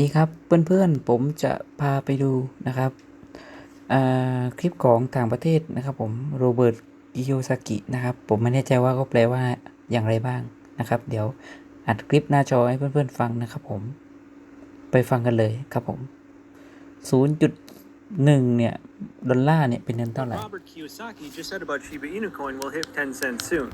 ดีครับเพื่อนๆผมจะพาไปดูนะครับคลิปของต่างประเทศนะครับผมโรเบิร์ตกิโยซากินะครับผมไม่แน่ใจว่าเขาแปลว่าอย่างไรบ้างนะครับ เดี๋ยวอัดคลิปหน้าจอให้เพื่อนๆฟังนะครับผมไปฟังกันเลยครับผม 0.1 เนี่ย ดอลลาร์เนี่ย เป็นเงินเท่าไหร่ Robert Kiyosaki just said about Shiba Inu coin will hit 10 cents soon.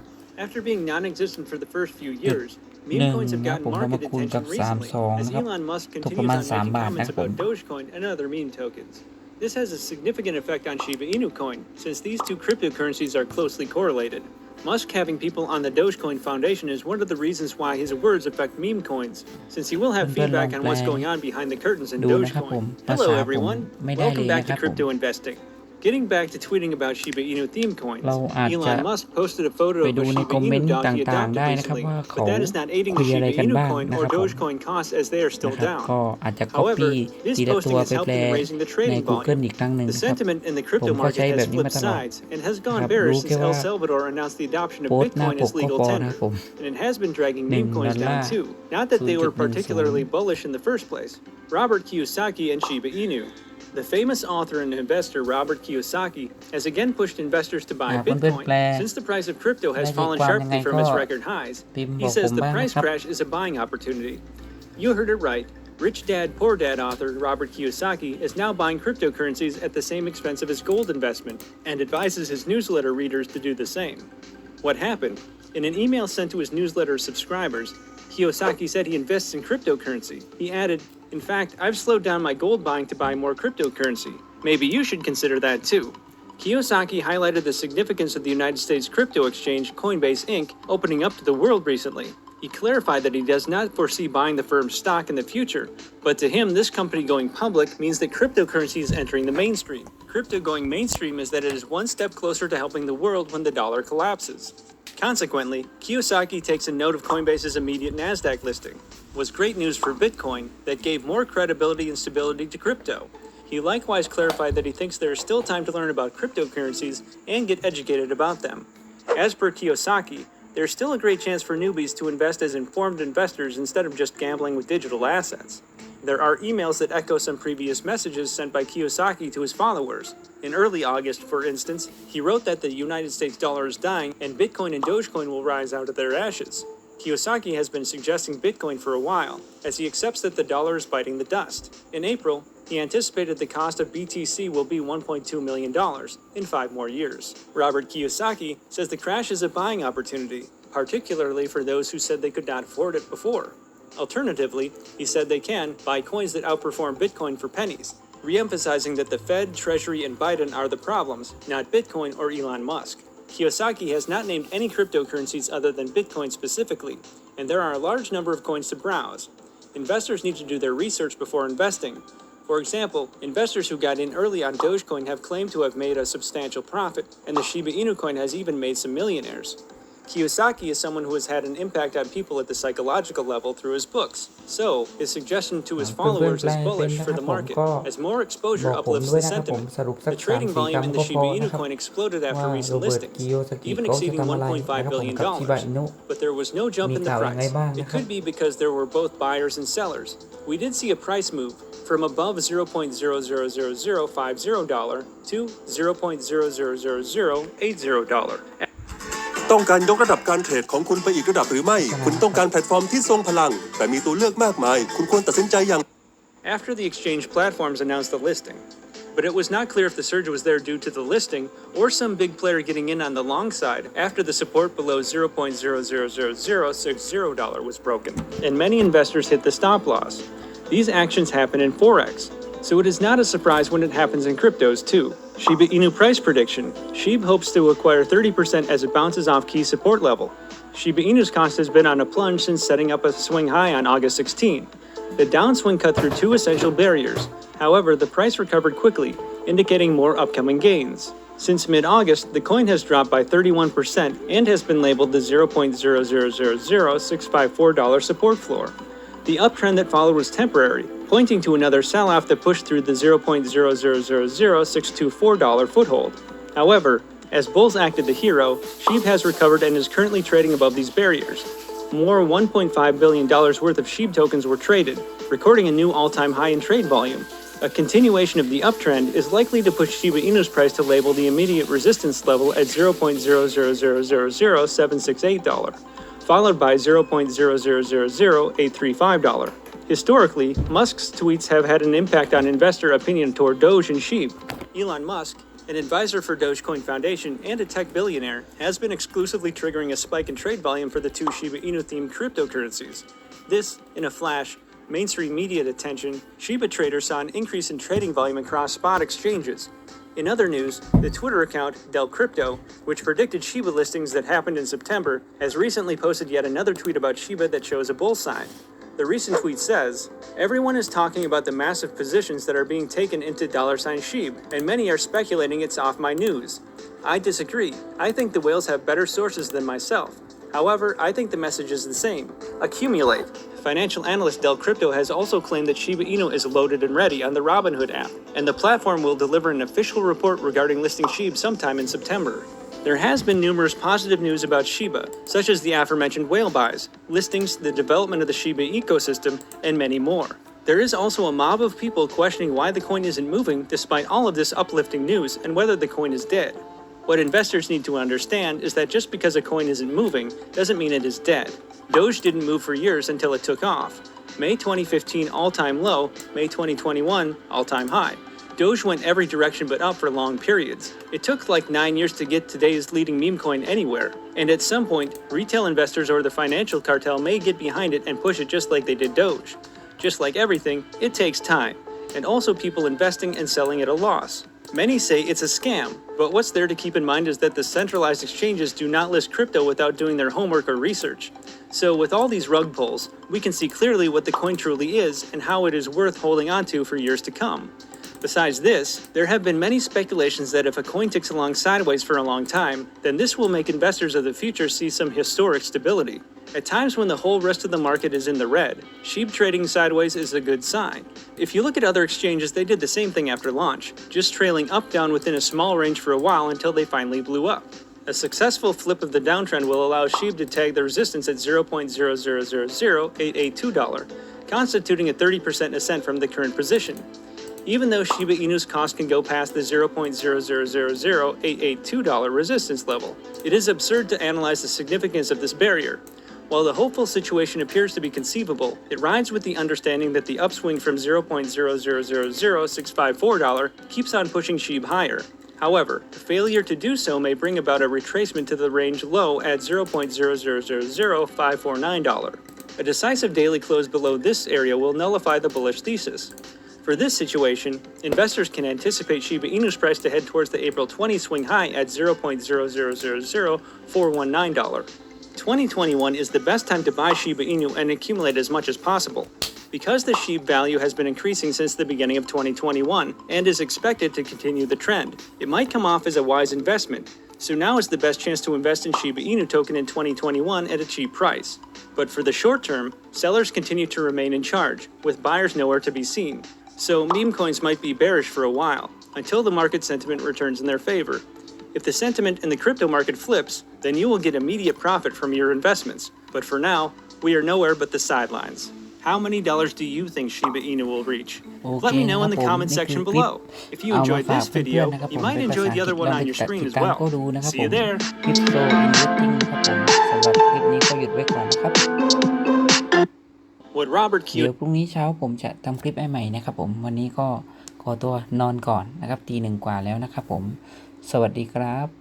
After being non-existent for the first few years, meme coins have gotten market attention recently as Elon Musk continues on making comments about Dogecoin and other meme tokens. This has a significant effect on Shiba Inu coin, since these two cryptocurrencies are closely correlated. Musk having people on the Dogecoin Foundation is one of the reasons why his words affect meme coins, since he will have feedback on what's going on behind the curtains in ดูนะครับผม Dogecoin. ภา Hello ษาผม everyone, ไม่ได้เลย welcome นะ back ครั to บผม crypto investing. Getting back to tweeting about Shiba Inu theme coins, เราอาจจะ Elon Musk posted a photo ไป of ดู a ใน Shiba คอมเมน Inu ต์ dog he ต่างๆ adopted ได้นะครับ recently, ว่าเขา but that is not aiding คุ the ยอะไร Shiba กัน Inu บ้าง coin นะ or ครับผม Dogecoin costs as they are นะ still ครับ down. ก็อาจจะ However, copy this ทีละ posting ตัว has ไป helped แปล in raising the ใน trading Google volume. อีกครั้งหนึ่ง The นะครับ sentiment in the crypto ผมก็ market ใช้แบบ has นี้มา flipped ตลอด sides and has gone ครับ bearish รู้ since แค่ El ว่า Salvador announced the adoption of โพสต์หน้า Bitcoin ป as กก็ legal พอนะค tender, รับผม and it has been dragging หนึ่ง meme coins ดอลลา down ร์ too. Not that they were 0.10 particularly bullish in the first place. Robert Kiyosaki and Shiba Inu. The famous author and investor Robert Kiyosaki has again pushed investors to buy อ่าเพื่อนๆ Bitcoin แปล since the price of crypto has ได้ fallen ความยังไง sharply from ก็ its record highs. พิมพ์บ He อกผ says ม the บ้างนะ price ครับ crash is a buying opportunity. You heard it right. Rich Dad Poor Dad author Robert Kiyosaki is now buying cryptocurrencies at the same expense of his gold investment and advises his newsletter readers to do the same. What happened? In an email sent to his newsletter subscribers, Kiyosaki said he invests in cryptocurrency. He added, In fact, I've slowed down my gold buying to buy more cryptocurrency. Maybe you should consider that too. Kiyosaki highlighted the significance of the United States crypto exchange Coinbase Inc. opening up to the world recently. He clarified that he does not foresee buying the firm's stock in the future, but to him, this company going public means that cryptocurrency is entering the mainstream. Crypto going mainstream is that it is one step closer to helping the world when the dollar collapses. Consequently, Kiyosaki takes a note of Coinbase's immediate NASDAQ listing. Was great news for Bitcoin that gave more credibility and stability to crypto. He likewise clarified that he thinks there is still time to learn about cryptocurrencies and get educated about them. As per Kiyosaki, there's still a great chance for newbies to invest as informed investors instead of just gambling with digital assets. There are emails that echo some previous messages sent by Kiyosaki to his followers. In early August, for instance, he wrote that the United States dollar is dying and Bitcoin and Dogecoin will rise out of their ashes. Kiyosaki has been suggesting Bitcoin for a while, as he accepts that the dollar is biting the dust. In April, he anticipated the cost of BTC will be $1.2 million in five more years. Robert Kiyosaki says the crash is a buying opportunity, particularly for those who said they could not afford it before. Alternatively, he said they can buy coins that outperform Bitcoin for pennies, re-emphasizing that the Fed, Treasury, and Biden are the problems, not Bitcoin or Elon Musk. Kiyosaki has not named any cryptocurrencies other than Bitcoin specifically, and there are a large number of coins to browse. Investors need to do their research before investing. For example, investors who got in early on Dogecoin have claimed to have made a substantial profit, and the Shiba Inu coin has even made some millionaires. Kiyosaki is someone who has had an impact on people at the psychological level through his books. So, his suggestion to his followers is bullish for the market, as more exposure uplifts the sentiment. The trading volume in the Shiba Inu coin exploded after recent listings, even exceeding $1.5 billion. But there was no jump in the price. It could be because there were both buyers and sellers. We did see a price move from above $0.00050 to $0.00080 ต้องการยกระดับการเทรดของคุณไปอีกระดับหรือไม่ คุณต้องการแพลตฟอร์มที่ทรงพลัง แต่มีตัวเลือกมากมาย คุณควรตัดสินใจอย่าง after the exchange platforms announced the listing. But it was not clear if the surge was there due to the listing or some big player getting in on the long side after the support below $0.000060 was broken, and many investors hit the stop loss. These actions happen in Forex, so it is not a surprise when it happens in cryptos too. Shiba Inu price prediction. SHIB hopes to acquire 30% as it bounces off key support level. Shiba Inu's cost has been on a plunge since setting up a swing high on August 16. The downswing cut through two essential barriers. However, the price recovered quickly, indicating more upcoming gains. Since mid August, the coin has dropped by 31% and has been labeled the $0.0000654 support floor. The uptrend that followed was temporary, pointing to another sell off that pushed through the $0.0000624 foothold. However, as bulls acted the hero, Sheep has recovered and is currently trading above these barriers. more $1.5 billion worth of SHIB tokens were traded, recording a new all time high in trade volume. A continuation of the uptrend is likely to push Shiba Inu's price to label the immediate resistance level at $0.0000768, followed by $0.0000835. Historically, Musk's tweets have had an impact on investor opinion toward Doge and SHIB. Elon Musk, an advisor for Dogecoin Foundation and a tech billionaire, has been exclusively triggering a spike in trade volume for the two Shiba Inu themed cryptocurrencies. This, in a flash, mainstream media attention, Shiba traders saw an increase in trading volume across spot exchanges. In other news, the Twitter account Del Crypto, which predicted Shiba listings that happened in September, has recently posted yet another tweet about Shiba that shows a bull sign. The recent tweet says, Everyone is talking about the massive positions that are being taken into dollar sign SHIB, and many are speculating it's off my news. I disagree. I think the whales have better sources than myself. However, I think the message is the same. Accumulate. Financial analyst Del Crypto has also claimed that Shiba Inu is loaded and ready on the Robinhood app, and the platform will deliver an official report regarding listing SHIB sometime in September. There has been numerous positive news about Shiba, such as the aforementioned whale buys, listings, the development of the Shiba ecosystem, and many more. There is also a mob of people questioning why the coin isn't moving despite all of this uplifting news and whether the coin is dead. What investors need to understand is that just because a coin isn't moving doesn't mean it is dead. Doge didn't move for years until it took off. May 2015 all time low, May 2021 all time high. Doge went every direction but up for long periods. It took like nine years to get today's leading meme coin anywhere, and at some point, retail investors or the financial cartel may get behind it and push it just like they did Doge. Just like everything, it takes time, and also people investing and selling at a loss. Many say it's a scam, but what's there to keep in mind is that the centralized exchanges do not list crypto without doing their homework or research. So, with all these rug pulls, we can see clearly what the coin truly is and how it is worth holding onto for years to come. Besides this, there have been many speculations that if a coin ticks along sideways for a long time, then this will make investors of the future see some historic stability. At times when the whole rest of the market is in the red, sheep trading sideways is a good sign. If you look at other exchanges, they did the same thing after launch, just trailing up down within a small range for a while until they finally blew up. A successful flip of the downtrend will allow SHIB to tag the resistance at $0.0000882, constituting a 30% ascent from the current position. Even though Shiba Inu's cost can go past the $0.0000882 resistance level, it is absurd to analyze the significance of this barrier. While the hopeful situation appears to be conceivable, it rides with the understanding that the upswing from $0.0000654 keeps on pushing SHIB higher. However, the failure to do so may bring about a retracement to the range low at $0.0000549. A decisive daily close below this area will nullify the bullish thesis. For this situation, investors can anticipate Shiba Inu's price to head towards the April 20 swing high at $0.0000419. 2021 is the best time to buy Shiba Inu and accumulate as much as possible. Because the SHIB value has been increasing since the beginning of 2021 and is expected to continue the trend, it might come off as a wise investment. So now is the best chance to invest in Shiba Inu token in 2021 at a cheap price. But for the short term, sellers continue to remain in charge, with buyers nowhere to be seen so meme coins might be bearish for a while, until the market sentiment returns in their favor. If the sentiment in the crypto market flips, then you will get immediate profit from your investments. But for now, we are nowhere but the sidelines. How many dollars do you think Shiba Inu will reach? Okay, Let me know in the comment section below. If you enjoyed this video, you might enjoy the other one on your screen as well. See you there! เวสติ้งนะครับผมสำหรับคลิปนี้ก็หยุดไว้ก่อนนะครับ What Robert เดี๋ยวพรุ่งนี้เช้าผมจะทำคลิปให้ใหม่นะครับผมวันนี้ก็ขอตัวนอนก่อนนะครับตีหนึ่งกว่าแล้วนะครับผม สวัสดีครับ